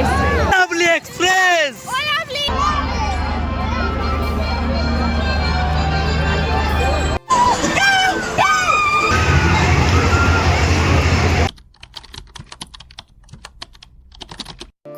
এসেছি lovely express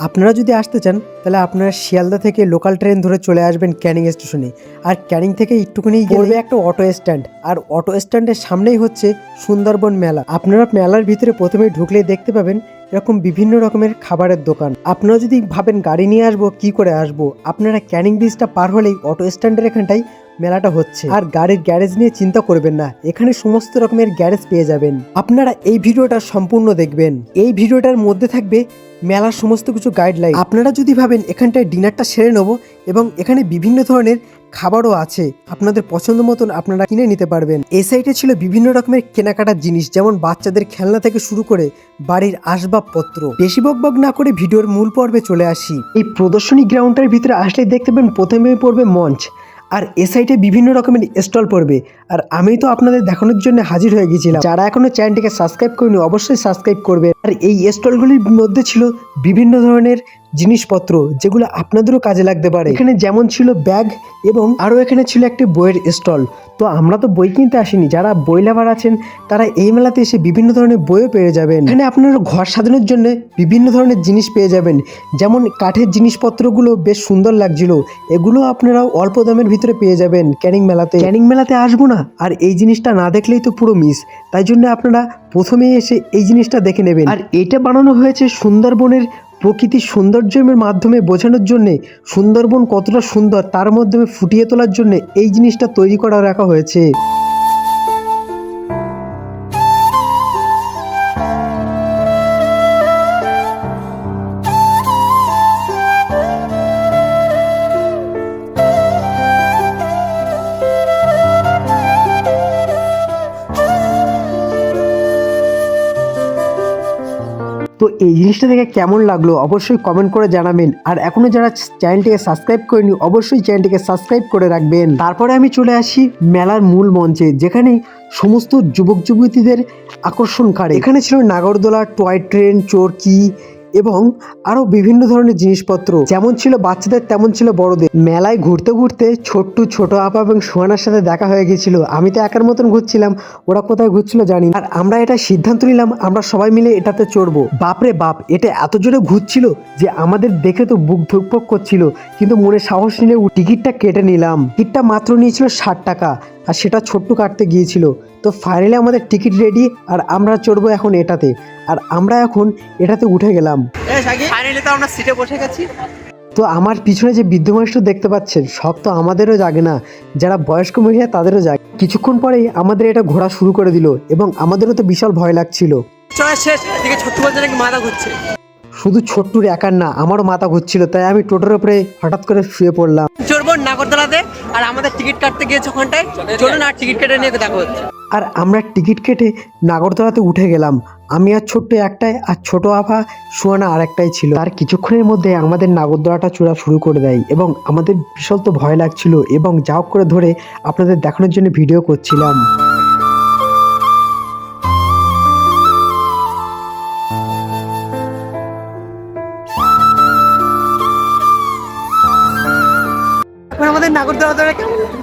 আপনারা যদি আসতে চান তাহলে আপনারা শিয়ালদা থেকে লোকাল ট্রেন ধরে চলে আসবেন ক্যানিং স্টেশনে। আর ক্যানিং থেকে একটুখানি পড়বে একটা অটো স্ট্যান্ড আর অটো স্ট্যান্ডের সামনেই হচ্ছে সুন্দরবন মেলা। আপনারা মেলার ভিতরে প্রথমে ঢুকলেই দেখতে পাবেন এরকম বিভিন্ন রকমের খাবারের দোকান। আপনারা যদি ভাবেন গাড়ি নিয়ে আসব, কি করে আসব, আপনারা ক্যানিং ব্রিজটা পার হলেই অটো স্ট্যান্ডের এখানটাই মেলাটা হচ্ছে। আর গাড়ির গ্যারেজ নিয়ে চিন্তা করবেন না, এখানে সমস্ত রকমের গ্যারেজ পেয়ে যাবেন। আপনারা এই ভিডিওটা সম্পূর্ণ দেখবেন। এই ভিডিওটার মধ্যে থাকবে মেলার সমস্ত কিছু গাইডলাইন আপনারা যদি ভাবেন এখানটায় ডিনারটা সেরে নেব এবং এখানে বিভিন্ন ধরনের খাবারও আছে, আপনাদের পছন্দ মতন আপনারা কিনে নিতে পারবেন। এই সাইডে ছিল বিভিন্ন রকমের কেনাকাটার জিনিস, যেমন বাচ্চাদের খেলনা থেকে শুরু করে বাড়ির আসবাবপত্র। বেশি বকবক না করে ভিডিওর মূল পর্বে চলে আসি। এই প্রদর্শনী গ্রাউন্ডটার ভিতরে আসলে দেখতে পাবেন প্রথমে পড়বে মঞ্চ। আর এ সাইটে বিভিন্ন রকমের স্টল পড়বে। আর আমি তো আপনাদের দেখানোর জন্য হাজির হয়ে গেছিলাম যারা এখনও চ্যানেলটিকে সাবস্ক্রাইব করেনি, অবশ্যই সাবস্ক্রাইব করবে। আর এই স্টলগুলির মধ্যে ছিল বিভিন্ন ধরনের জিনিসপত্র যেগুলো আপনাদেরও কাজে লাগতে পারে। এখানে যেমন ছিল ব্যাগ এবং আরও এখানে ছিল একটি বইয়ের স্টল। তো আমরা তো বই কিনতে আসিনি। যারা বই লাভার আছেন, তারা এই মেলাতে এসে বিভিন্ন ধরনের বইও পেয়ে যাবেন। এখানে আপনারা ঘর সাজানোর জন্য বিভিন্ন ধরনের জিনিস পেয়ে যাবেন। যেমন কাঠের জিনিসপত্রগুলো বেশ সুন্দর লাগছিল। এগুলো আপনারাও অল্প দামের ভিতরে পেয়ে যাবেন ক্যানিং মেলাতে। ক্যানিং মেলাতে আসব না, আর এই জিনিসটা না দেখলেই তো পুরো মিস। তাই জন্য আপনারা প্রথমেই এসে এই জিনিসটা দেখে নেবেন। আর এটা বানানো হয়েছে সুন্দরবনের প্রকৃতির সৌন্দর্যের মাধ্যমে বোঝানোর জন্যে সুন্দরবন কতটা সুন্দর তার মাধ্যমে ফুটিয়ে তোলার জন্যে এই জিনিসটা তৈরি করা রাখা হয়েছে। তো এই জিনিসটা দেখে কেমন লাগল অবশ্যই কমেন্ট করে জানাবেন। আর এখনও যারা চ্যানেলটিকে সাবস্ক্রাইব করেনি, অবশ্যই চ্যানেলটিকে সাবস্ক্রাইব করে রাখবেন। তারপরে আমি চলে আসি মেলার মূল মঞ্চে, যেখানে সমস্ত যুবক যুবতীদের আকর্ষণ কারে। এখানে ছিল নাগরদোলা টয় ট্রেন চরকি এবং আরও বিভিন্ন ধরনের জিনিসপত্র। যেমন ছিল বাচ্চাদের, তেমন ছিল বড়দের। মেলায় ঘুরতে ঘুরতে ছোট্ট, ছোট আপা এবং সোহানার সাথে দেখা হয়ে গেছিল আমি তো একার মতন ঘুরছিলাম, ওরা কোথায় ঘুরছিল জানি। আর আমরা এটা সিদ্ধান্ত নিলাম, আমরা সবাই মিলে এটাতে চড়বো। বাপরে বাপ, এটা এত জোরে ঘুরছিল যে আমাদের দেখে তো বুক ধুকপক করছিল। কিন্তু মনে সাহস নিলে টিকিটটা কেটে নিলাম। টিকিটটা মাত্র নিয়েছিল ষাট টাকা। আর সেটা ছোট্ট কাটতে গিয়েছিল। তো ফাইনালি আমাদের টিকিট রেডি আর আমরা চড়বো এখন এটাতে। আর আমরা এখন এটাতে উঠে গেলাম। ফাইনালি তো আমরা সিটে বসে গেছি। তো আমার পিছনে যে বৃদ্ধ মানুষটা দেখতে পাচ্ছেন সব তো আমাদেরও জাগে না। যারা বয়স্ক মহিলা তাদেরও জাগে। কিছুক্ষণ পরেই আমাদের এটা ঘোরা শুরু করে দিল এবং আমাদেরও তো বিশাল ভয় লাগছিল। শেষ এদিকে ছোট্ট নাকি মাথা ঘুরছে। শুধু ছোট্টুর একার না আমারও মাথা ঘুরছিল তাই আমি টোটোর উপরে হঠাৎ করে শুয়ে পড়লাম। চড়বো নাগরদোলাতে আর আমাদের টিকিট কাটতে গিয়েছে ওখানটায় চলুন আর টিকিট কেটে নিয়ে দেখা হচ্ছে। আর আমরা টিকিট কেটে নাগরদোলাতে উঠে গেলাম। আমি আর ছোট্ট একটাই আর ছোট আভা সুয়ানা আর একটাই ছিল। আর কিছুক্ষণের মধ্যে আমাদের নাগরদোলাটা চূড়া শুরু করে দেয় এবং আমাদের বিশাল তো ভয় লাগছিল এবং যা হোক করে ধরে আপনাদের দেখানোর জন্য ভিডিও করছিলাম। এখন আমাদের নাগরদোলা কেমন লাগল?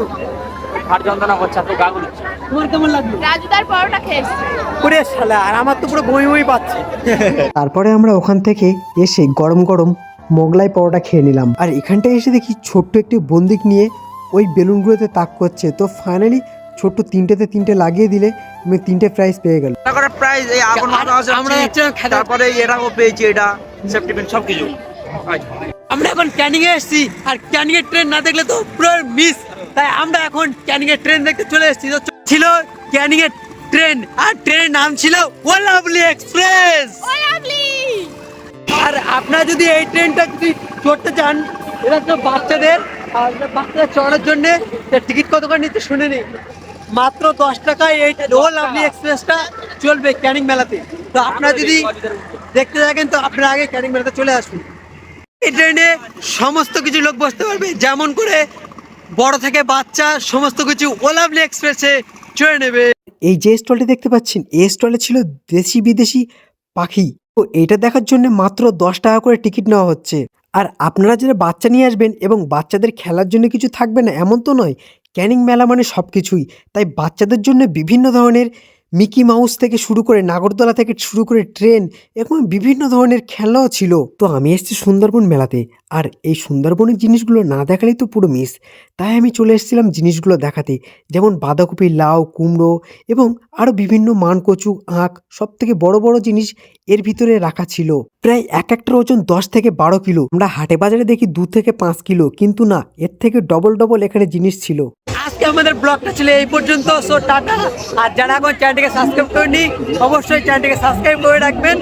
হাড় যন্ত্রণা করছে এত গা গুলোচ্ছে তোমার কেমন লাগল? রাজুদার পরোটা খেয়েছি পুরে শালা আর আমার তো পুরো বই বই পাচ্ছে। তারপরে আমরা ওখান থেকে এসে গরম গরম মোগলাই পরোটা খেয়ে নিলাম। আর এখানটায় এসে দেখি ছোট্ট একটি বন্দিক নিয়ে ওই বেলুনগুলোতে তাক করছে। তো ফাইনালি ছোট্ট তিনটেতে তিনটে লাগিয়ে দিলে আমি তিনটে প্রাইজ পেয়ে গেল। করে প্রাইস এই আগুন আমরা তারপরে এটাও পেয়েছি এটা। সেফটি পিন সব কিছু আমরা এখন ক্যানিং এ এসেছি, আর ক্যানিং এর ট্রেন না দেখলে তো পুরো মিস তাই আমরা এখন ক্যানিং এর ট্রেন দেখতে চলে এসেছি। তো ছিল ক্যানিং এর ট্রেন আর ট্রেনের নাম ছিল ওলাভলি এক্সপ্রেস আর আপনারা যদি এই ট্রেনটা যদি চড়তে চান, এটা তো বাচ্চাদের, আর বাচ্চাদের চড়ার জন্য টিকিট কত করে নিতে শুনে নিই মাত্র দশ টাকায় এই ও লাভলি এক্সপ্রেসটা চলবে ক্যানিং মেলাতে। তো আপনারা যদি দেখতে থাকেন, তো আপনারা আগে ক্যানিং মেলাতে চলে আসুন। এই ট্রেনে সমস্ত কিছু লোক বসতে পারবে। যেমন করে বড় থেকে বাচ্চা সমস্ত কিছু ও লাভলি এক্সপ্রেসে চড়ে নেবে। এই যে স্টলটি দেখতে পাচ্ছেন, এই স্টলে ছিল দেশি বিদেশি পাখি। তো এটা দেখার জন্য মাত্র দশ টাকা করে টিকিট নেওয়া হচ্ছে। আর আপনারা যারা বাচ্চা নিয়ে আসবেন এবং বাচ্চাদের খেলার জন্য কিছু থাকবে না, এমন তো নয়। ক্যানিং মেলা মানে সব কিছুই তাই বাচ্চাদের জন্য বিভিন্ন ধরনের মিকি মাউস থেকে শুরু করে নাগরদোলা থেকে শুরু করে ট্রেন, এরকম বিভিন্ন ধরনের খেলাও ছিল। তো আমি এসেছি সুন্দরবন মেলাতে। আর এই সুন্দরবনের জিনিসগুলো না দেখালেই তো পুরো মিস তাই আমি চলে এসেছিলাম জিনিসগুলো দেখাতে। যেমন বাঁধাকপি লাউ, কুমড়ো এবং আরও বিভিন্ন মানকচু আঁক সব থেকে বড় বড় জিনিস এর ভিতরে রাখা ছিল। প্রায় এক একটার ওজন দশ থেকে বারো কিলো। আমরা হাটে বাজারে দেখি দু থেকে পাঁচ কিলো। কিন্তু না, এর থেকে ডবল ডবল এখানে জিনিস ছিল। আজকে আমাদের ব্লগটা ছিল এই পর্যন্ত। So tata. আর যারা এখন চ্যানেলটিকে সাবস্ক্রাইব করেনি অবশ্যই চ্যানেলটিকে সাবস্ক্রাইব করে রাখবেন।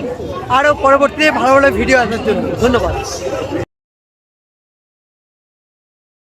আরও পরবর্তীতে ভালো ভালো ভিডিও আসার জন্য। ধন্যবাদ।